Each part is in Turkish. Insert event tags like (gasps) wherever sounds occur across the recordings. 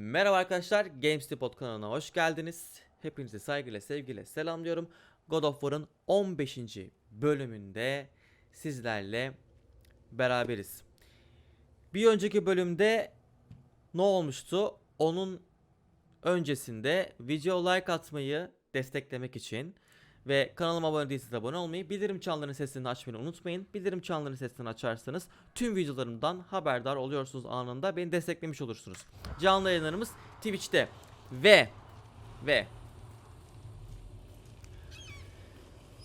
Merhaba arkadaşlar, GameStop kanalına hoş geldiniz. Hepinizi saygıyla, sevgiyle selamlıyorum. God of War'ın 15. bölümünde sizlerle beraberiz. Bir önceki bölümde ne olmuştu? Onun öncesinde video like atmayı desteklemek için ve kanalıma abone değilseniz abone olmayı, bildirim çanlarının sesini açmayı unutmayın. Bildirim çanlarının sesini açarsanız tüm videolarımdan haberdar oluyorsunuz anında. Beni desteklemiş olursunuz. Canlı yayınlarımız Twitch'te ve ve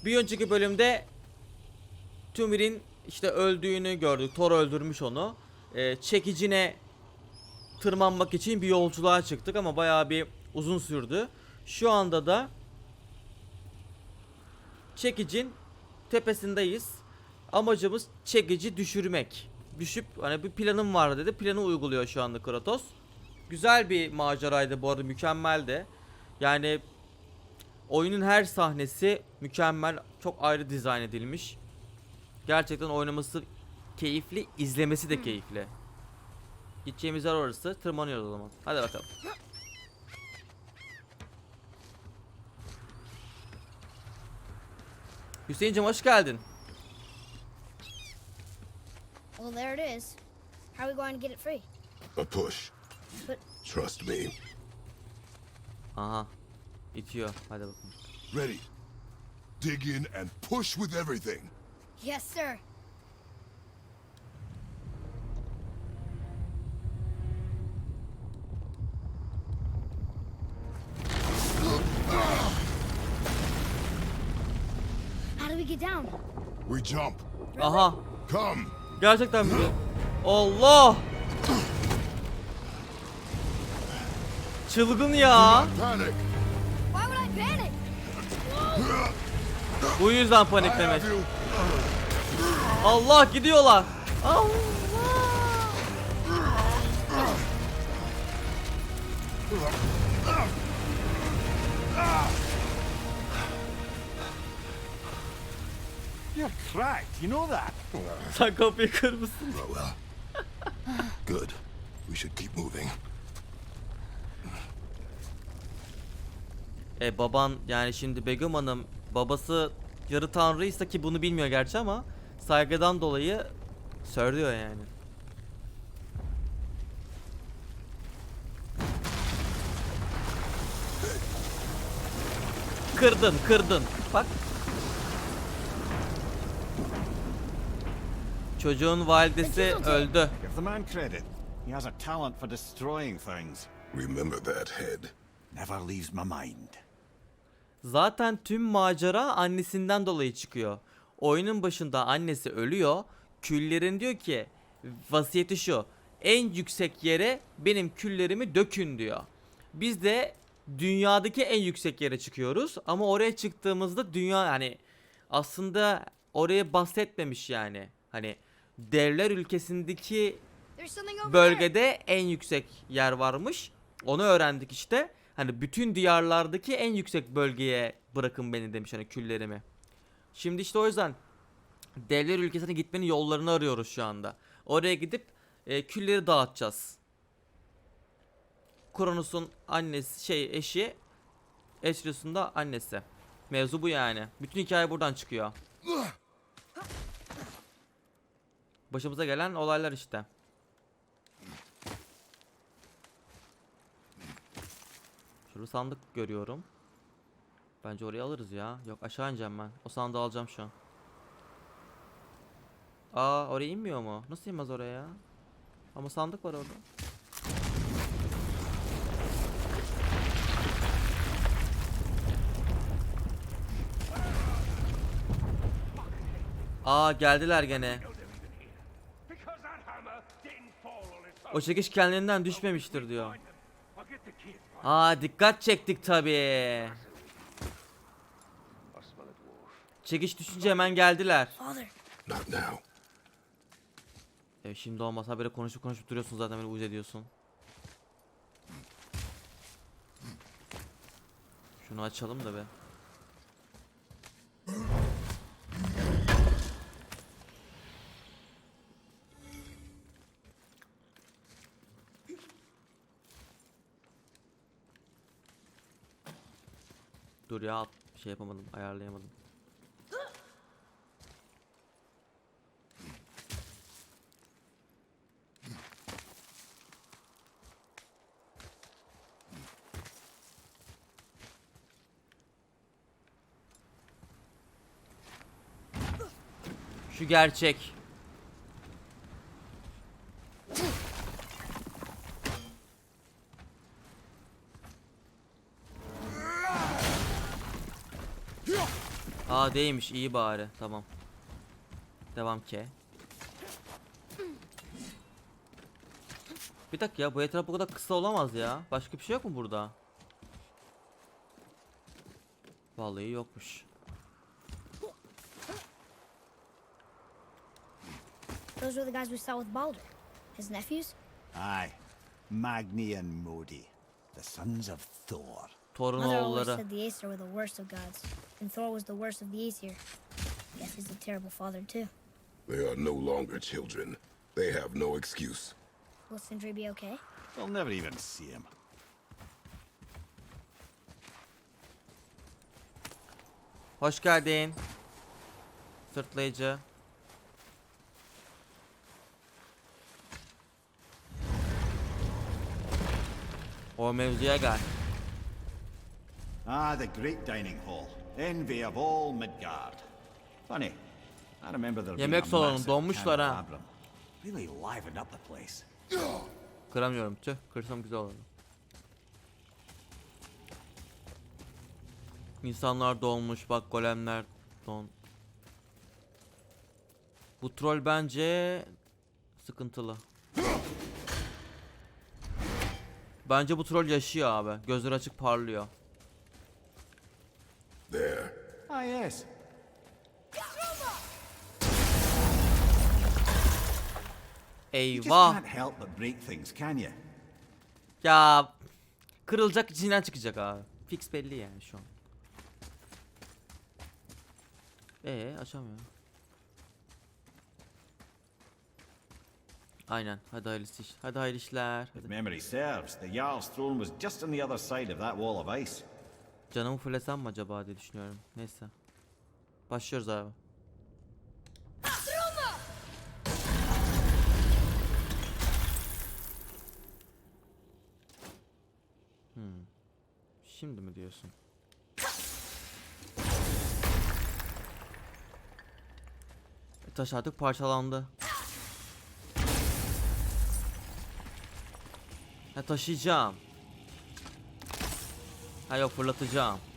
bir önceki bölümde Tümir'in işte öldüğünü gördük. Thor öldürmüş onu. Ee, çekicine tırmanmak için bir yolculuğa çıktık ama bayağı bir uzun sürdü. Şu anda da çekicin tepesindeyiz. Amacımız çekici düşürmek. Düşüp hani bir planım var dedi. Planı uyguluyor şu anda Kratos. Güzel bir maceraydı bu arada mükemmeldi. Yani oyunun her sahnesi mükemmel. Çok ayrı dizayn edilmiş. Gerçekten oynaması keyifli, izlemesi de keyifli. Gideceğimiz yer orası. Tırmanıyoruz o zaman. Hadi bakalım. Hüseyin'cim hoş geldin. Well, there it is. How are we going to get it free? A push. But Trust me. Aha. İtiyor. Hadi bakalım. Ready. Dig in and push with everything. yes, sir. We get down? We jump. Aha. Come. Gerçekten mi? Allah! Çılgın ya. Panic. Why would I panic? Bu yüzden paniklemek. Allah gidiyorlar. Allah. (laughs) Cracked, you know that? Sen kapıyı kırmışsın. Oh well. (laughs) Good. We should keep moving. E baban yani şimdi Begüm Hanım babası yarı tanrıysa ki bunu bilmiyor gerçi ama saygıdan dolayı söylüyor yani. Kırdın, kırdın. Bak. Çocuğun validesi öldü. Give the man credit. He has a talent for destroying things. Remember that head. Never leaves my mind. Zaten tüm macera annesinden dolayı çıkıyor. Oyunun başında annesi ölüyor. Küllerin diyor ki vasiyeti şu. En yüksek yere benim küllerimi dökün diyor. Biz de dünyadaki en yüksek yere çıkıyoruz ama oraya çıktığımızda dünya yani aslında oraya bahsetmemiş yani. Hani devler ülkesindeki bölgede en yüksek yer varmış. Onu öğrendik işte. Hani bütün diyarlardaki en yüksek bölgeye bırakın beni demiş hani küllerimi. Şimdi işte o yüzden devler ülkesine gitmenin yollarını arıyoruz şu anda. Oraya gidip e, külleri dağıtacağız. Kronos'un annesi şey eşi Atreus'un da annesi. Mevzu bu yani. Bütün hikaye buradan çıkıyor. Başımıza gelen olaylar işte. Şurada sandık görüyorum. Bence oraya alırız ya. Yok aşağı ineceğim ben. O sandığı alacağım şu an. Aa oraya inmiyor mu? Nasıl inmez oraya ya? Ama sandık var orada. Aa geldiler gene. O çekiş kendiliğinden düşmemiştir diyor. Aa dikkat çektik tabii. I smell a dwarf. Çekiş düşünce hemen geldiler. Now. E şimdi olmasa böyle konuşup konuşup duruyorsun zaten beni uyuz ediyorsun. Şunu açalım da be. Dur ya şey yapamadım ayarlayamadım. Şu gerçek. Aa değilmiş iyi bari tamam. Devam ke. Bir dakika ya bu etraf bu kadar kısa olamaz ya. Başka bir şey yok mu burada? Vallahi yokmuş. Those were the guys we saw with Balder. His nephews? Aye. Magni and Modi, the sons of Thor. Thor'un Mother always oğulları. said the Aesir were the worst of gods, and Thor was the worst of the Aesir. Guess he's a terrible father too. They are no longer children. They have no excuse. Will Sindri be okay? They'll never even see him. Hoş geldin. Sırtlayıcı. O mevzuya gel. Ah, the great dining hall. Envy of all Midgard. Funny. I remember there being Yemek salonu, donmuşlar ha. Really livened up the place. Kıramıyorum tüh. Kırsam güzel olur. İnsanlar dolmuş bak golemler don. Bu troll bence sıkıntılı. Bence bu troll yaşıyor abi. Gözleri açık parlıyor. Ah, yes. Eyvah. can't help but break things, can you? Ya kırılacak içinden çıkacak abi. Fix belli yani şu an. Ee açamıyor. Aynen. Hadi hayırlısı iş. Hadi hayırlı işler. If Hadi. memory serves, the Jarl's throne was just on the other side of that wall of ice. Canımı fullesem mi acaba diye düşünüyorum. Neyse. Başlıyoruz abi. Hmm. Şimdi mi diyorsun? E, taş artık parçalandı. Ha taşıyacağım. Ha yok fırlatacağım. Ready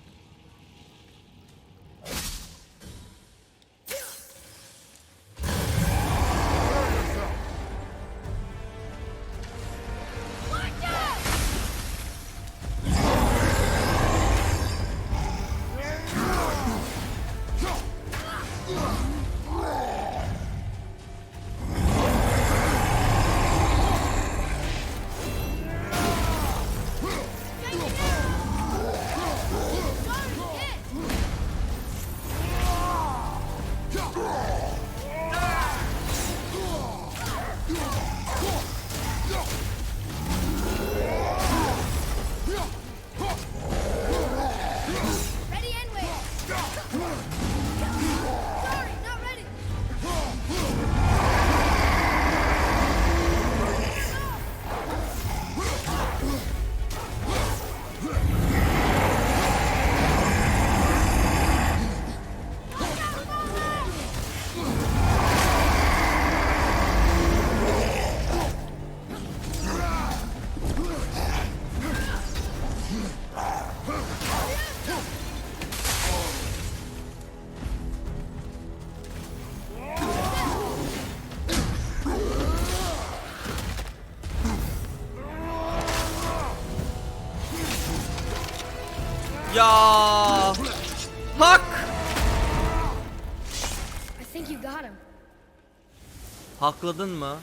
Hakladın mı?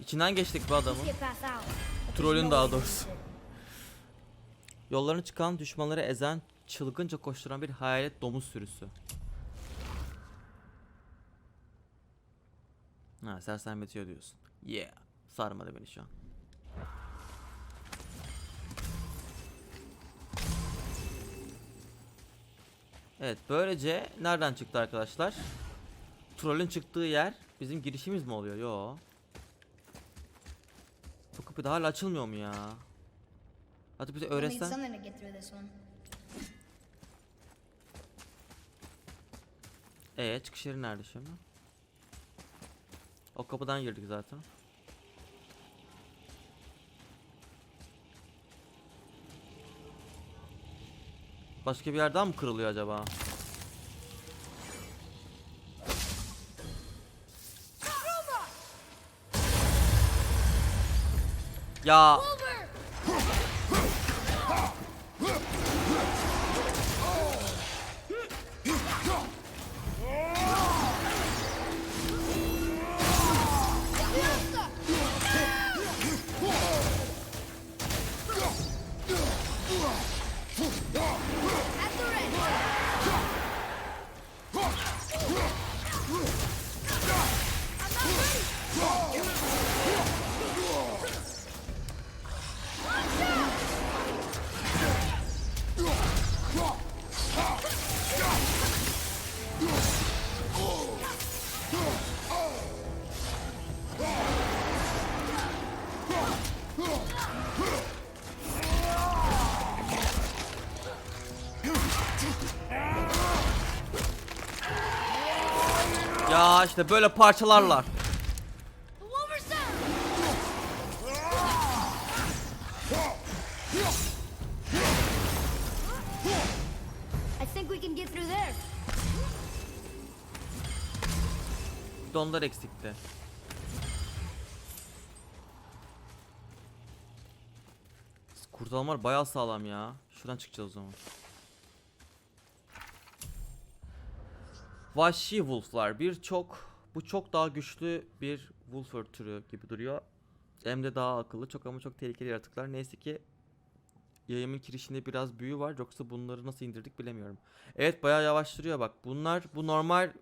İçinden geçtik bu adamın. Trollün daha doğrusu. Yollarına çıkan düşmanları ezen, çılgınca koşturan bir hayalet domuz sürüsü. Ha sersemletiyor diyorsun. Yeah. Sarmadı beni şu an. Evet böylece nereden çıktı arkadaşlar? Trollün çıktığı yer bizim girişimiz mi oluyor? Yo. Bu kapı da hala açılmıyor mu ya? Hadi bize öğretsen. Ee çıkış yeri nerede şimdi? O kapıdan girdik zaten. Başka bir yerden mi kırılıyor acaba? Ya ya işte böyle parçalarlar. The Wolver's Kurtarmalar bayağı sağlam ya. Şuradan çıkacağız o zaman. Vahşi Wolf'lar birçok bu çok daha güçlü bir Wolfer türü gibi duruyor. Hem de daha akıllı çok ama çok tehlikeli yaratıklar. Neyse ki yayımın kirişinde biraz büyü var yoksa bunları nasıl indirdik bilemiyorum. Evet bayağı yavaştırıyor bak. Bunlar bu normal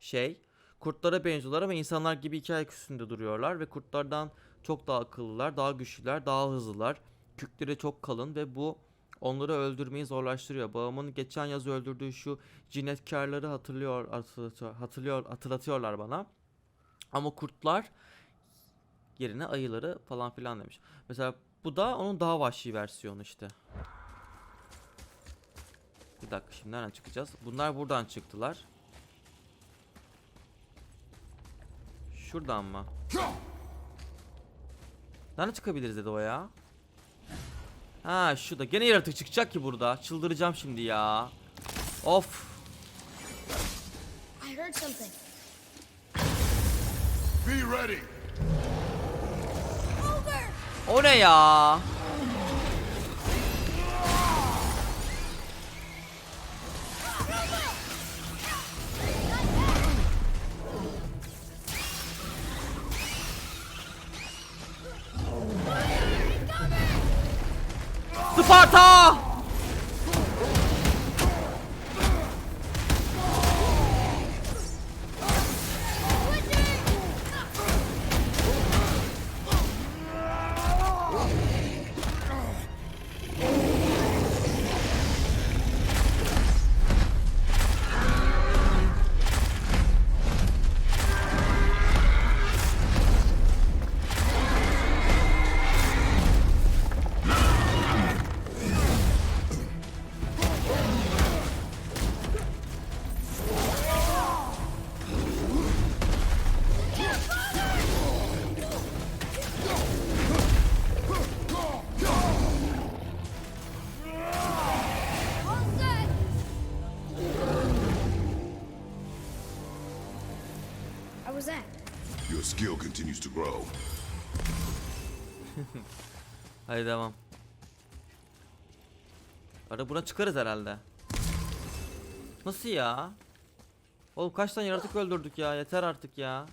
şey kurtlara benziyorlar ama insanlar gibi iki ayak üstünde duruyorlar ve kurtlardan çok daha akıllılar, daha güçlüler, daha hızlılar. Kükleri çok kalın ve bu onları öldürmeyi zorlaştırıyor. Babamın geçen yaz öldürdüğü şu cinetkarları hatırlıyor, hatırlatıyor, hatırlıyor, hatırlatıyorlar bana. Ama kurtlar yerine ayıları falan filan demiş. Mesela bu da onun daha vahşi versiyonu işte. Bir dakika şimdi nereden çıkacağız? Bunlar buradan çıktılar. Şuradan mı? Nereden çıkabiliriz dedi o ya? Ha şu da gene yaratık çıkacak ki burada. Çıldıracağım şimdi ya. Of. I heard something. Be ready. Over! O ne ya? Sparta! All Skill continues to grow. (laughs) Hadi devam. Ara buna çıkarız herhalde. Nasıl ya? Oğlum kaç tane yaratık öldürdük ya yeter artık ya.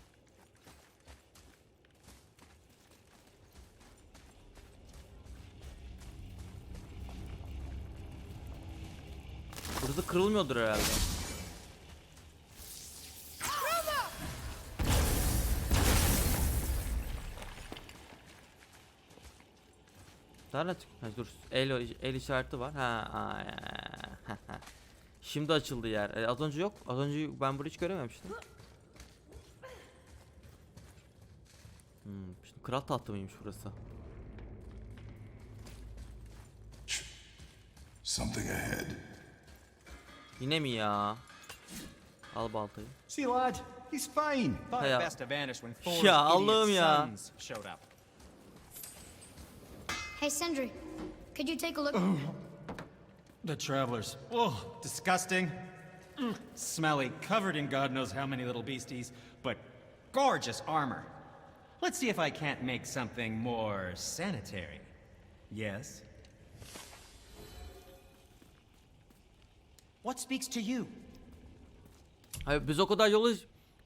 Burası kırılmıyordur herhalde. Nereden çık? Ha, dur. El, el işareti var. Ha. aa, Şimdi açıldı yer. E, az önce yok. Az önce ben burayı hiç görememiştim. Hmm, şimdi kral tahtı mıymış burası? Something ahead. Yine mi ya? Al baltayı. See, lad, he's fine. Thought Yeah. it best to vanish when Thor's Ya Allah'ım ya. Hey, Sindri, could you take a look? (sighs) The travelers. Oh, disgusting. Mm, Smelly, covered in God knows how many little beasties, but gorgeous armor. Let's see if I can't make something more sanitary. Yes? What speaks to you? Hayır biz o kadar yolu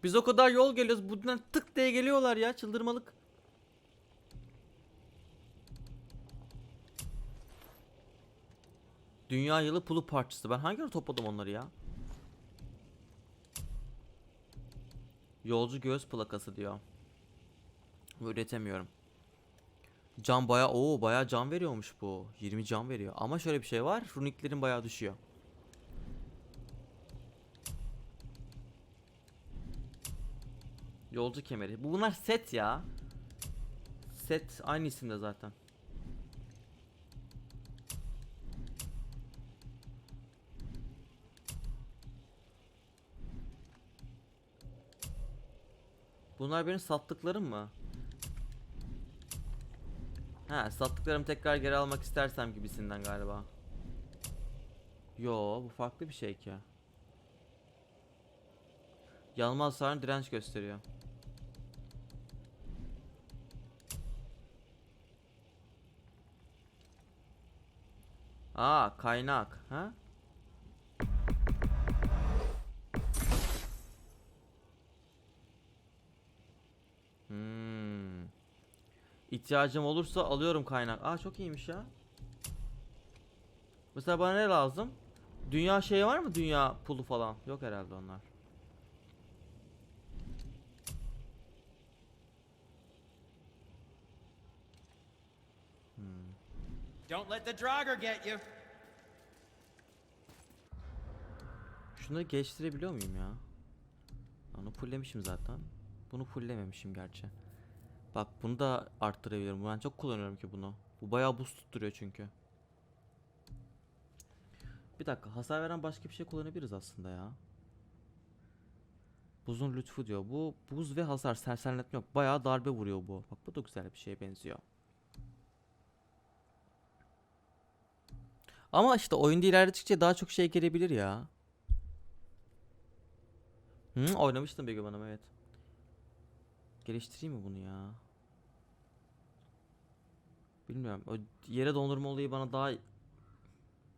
biz o kadar yol geliyoruz. Bunlar tık diye geliyorlar ya çıldırmalık. Dünya yılı pulu parçası. Ben hangi ara topladım onları ya? Yolcu göğüs plakası diyor. Üretemiyorum. Can baya o baya can veriyormuş bu. 20 can veriyor. Ama şöyle bir şey var. Runiklerin baya düşüyor. Yolcu kemeri. Bu bunlar set ya. Set aynı isimde zaten. Bunlar benim sattıklarım mı? Ha, sattıklarımı tekrar geri almak istersem gibisinden galiba. Yo, bu farklı bir şey ki. Yanma hasarına direnç gösteriyor. Aa kaynak ha? İhtiyacım olursa alıyorum kaynak. Aa çok iyiymiş ya. Mesela bana ne lazım? Dünya şeyi var mı? Dünya pulu falan. Yok herhalde onlar. Don't let the Draugr get you. Şunları geliştirebiliyor muyum ya? Onu fulllemişim zaten. Bunu fulllememişim gerçi. Bak bunu da arttırabilirim. Ben çok kullanıyorum ki bunu. Bu bayağı buz tutturuyor çünkü. Bir dakika hasar veren başka bir şey kullanabiliriz aslında ya. Buzun lütfu diyor. Bu buz ve hasar sersemletme yok. Bayağı darbe vuruyor bu. Bak bu da güzel bir şeye benziyor. Ama işte oyunda ilerledikçe daha çok şey gelebilir ya. Hı, oynamıştım bir gün evet. Geliştireyim mi bunu ya? Bilmiyorum. O yere dondurma olayı bana daha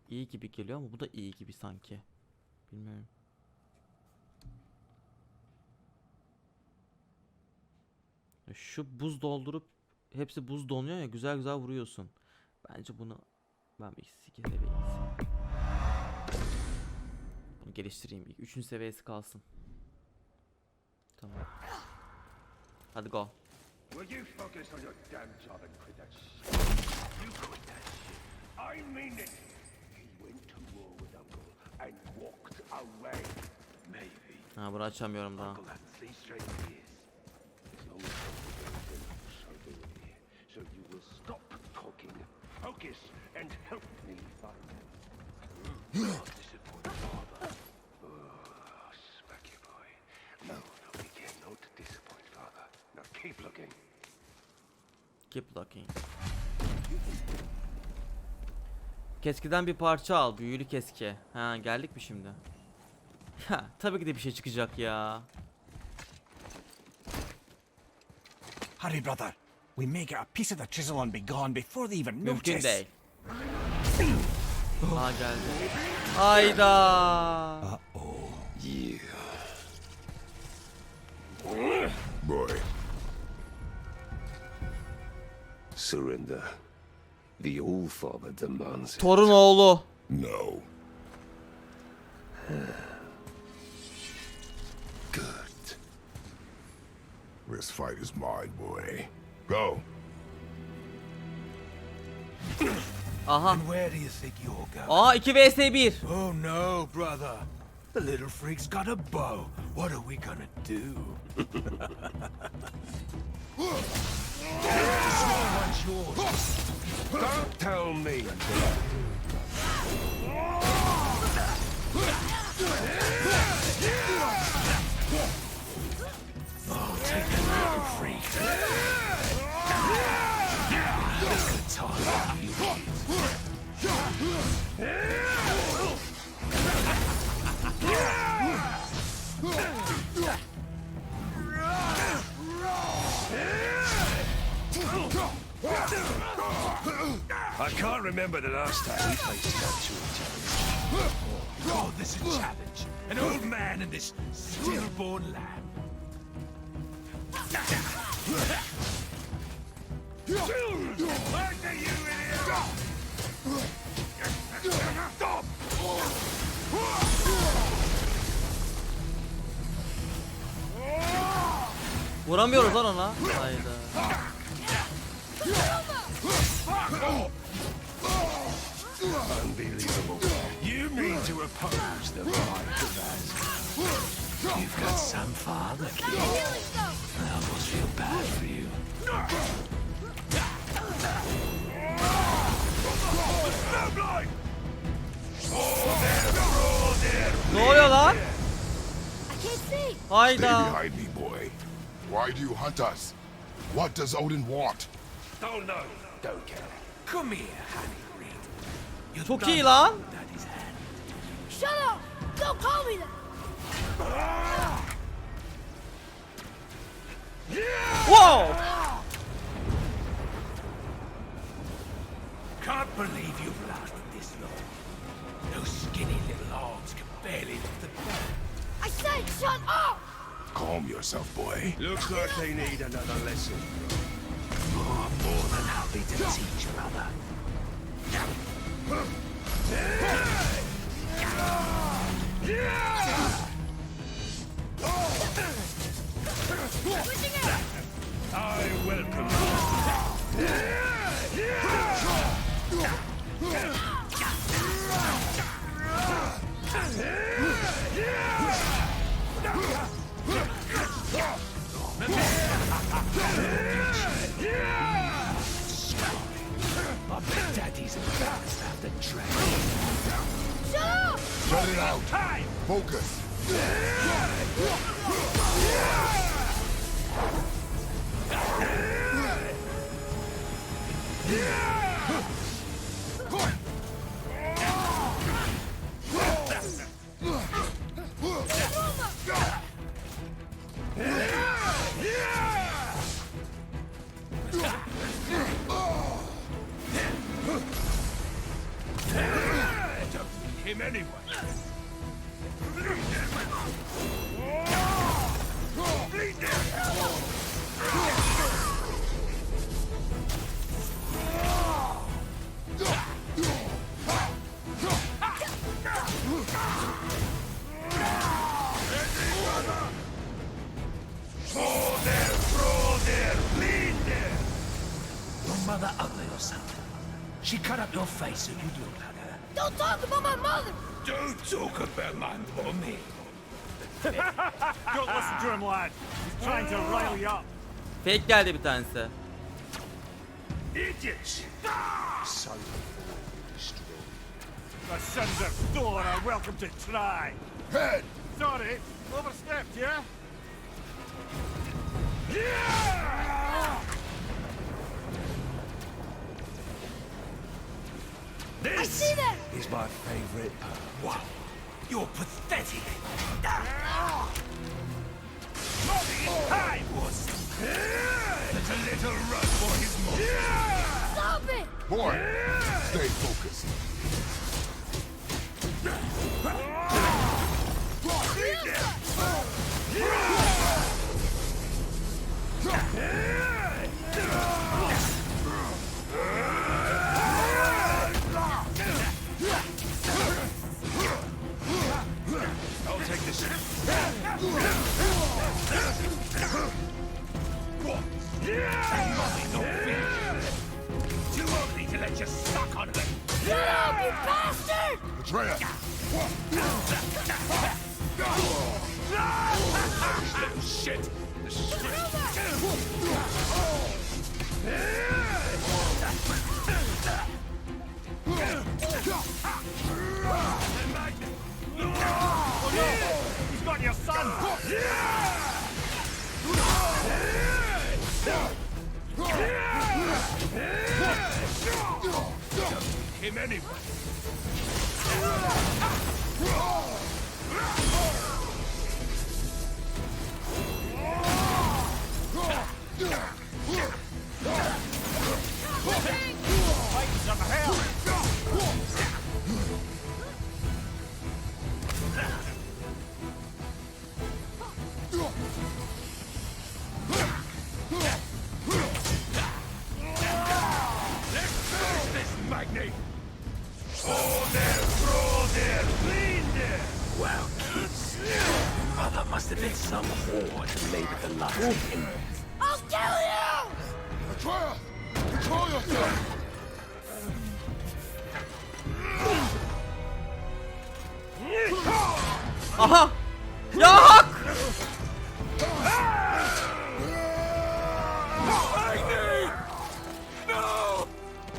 iyi gibi geliyor ama bu da iyi gibi sanki. Bilmiyorum. Şu buz doldurup hepsi buz donuyor ya güzel güzel vuruyorsun. Bence bunu ben bir seviye iyisi. Bunu geliştireyim ilk. Üçüncü seviyesi kalsın. Tamam. Hadi go. Will you focus on your damn job and quit that shit? You quit that shit. I mean it. He went to war with Uncle and walked away. Maybe Ha bunu açamıyorum daha. Uncle had three straight years. As long as Uncle goes in, so do we. So you will stop talking, focus, and help me find him. (gasps) looking. Keep looking. Keskiden bir parça al. Büyülü keski. Ha geldik mi şimdi? Ha tabii ki de bir şey çıkacak ya. Hurry, brother. We may get a piece of the chisel and be gone before they even Mümkün notice. değil. Aa geldi. Hayda. Surrender. The All-Father demands it. Torun oğlu. no. Good. This fight is mine, boy. Go. Aha. And where do you think you're going? Aa 2 vs 1. Oh no, brother. The little freak's got a bow. What are we gonna do? (laughs) the small one's yours. Don't tell me. Last time we faced to each other. Oh, this is a challenge. An old man and this stillborn lamb. Vuramıyoruz lan ona. Hayda. Unbelievable. You mean to oppose the right of us? You've got some father, kid. I almost feel bad for you. Ne oluyor lan? I. Stay behind me, boy. Why do you hunt us? What does Odin want? Don't know. Don't care. Come here, Honey Reed. You're Çok done iyi lan. with Daddy's hand. Shut up! Don't call me that! Wow. Can't believe you've lasted this long. Those skinny little arms can barely lift the bed. I said shut up! Calm yourself, boy. Looks like they need another lesson. Oh, I'm more than happy to teach, brother. I Shut it out! Time. Focus! Don't talk about my mommy. Don't listen to him, lad. He's trying to rile you up. Fake geldi bir tanesi. Idiots! So The sons of Thor are welcome to try. Head. Sorry, overstepped, yeah? I see them! Is my favorite. Wow. You're pathetic. I was. There's a little run for his money. Stop it! Boy, stay focused. I'll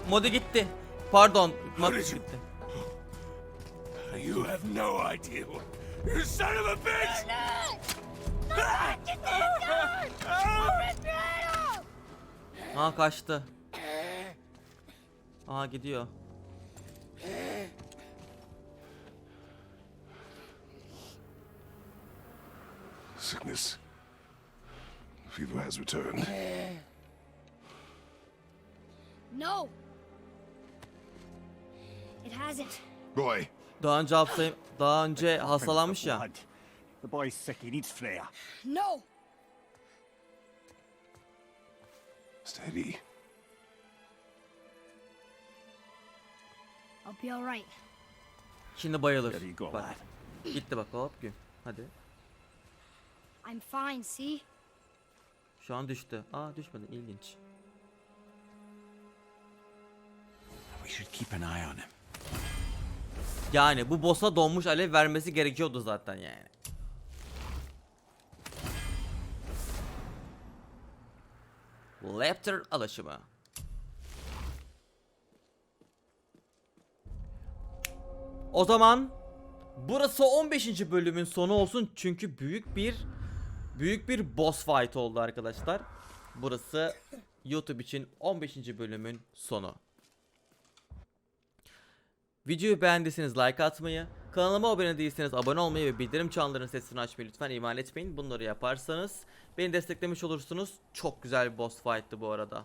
Modi gitti. Pardon. Mod did you- gitti. You have no idea. what- You son of a bitch! Aa kaçtı. Aa gidiyor. Sickness. Fever has returned. No! It hasn't. Roy, Daha önce hapsayım. Daha önce hastalanmış ya. The boy's sick, he needs Freya. No! steady. I'll be alright. Şimdi bayılır. There you go, Bak. lad. Gitti bak hop gün. Hadi. I'm fine, see? Şu an düştü. Aa düşmedi. İlginç. We should keep an eye on him. Yani bu boss'a donmuş alev vermesi gerekiyordu zaten yani. Raptor alışımı. O zaman burası 15. bölümün sonu olsun çünkü büyük bir büyük bir boss fight oldu arkadaşlar. Burası YouTube için 15. bölümün sonu. Videoyu beğendiyseniz like atmayı, kanalıma abone değilseniz abone olmayı ve bildirim çanlarının sesini açmayı lütfen ihmal etmeyin. Bunları yaparsanız beni desteklemiş olursunuz. Çok güzel bir boss fight'tı bu arada.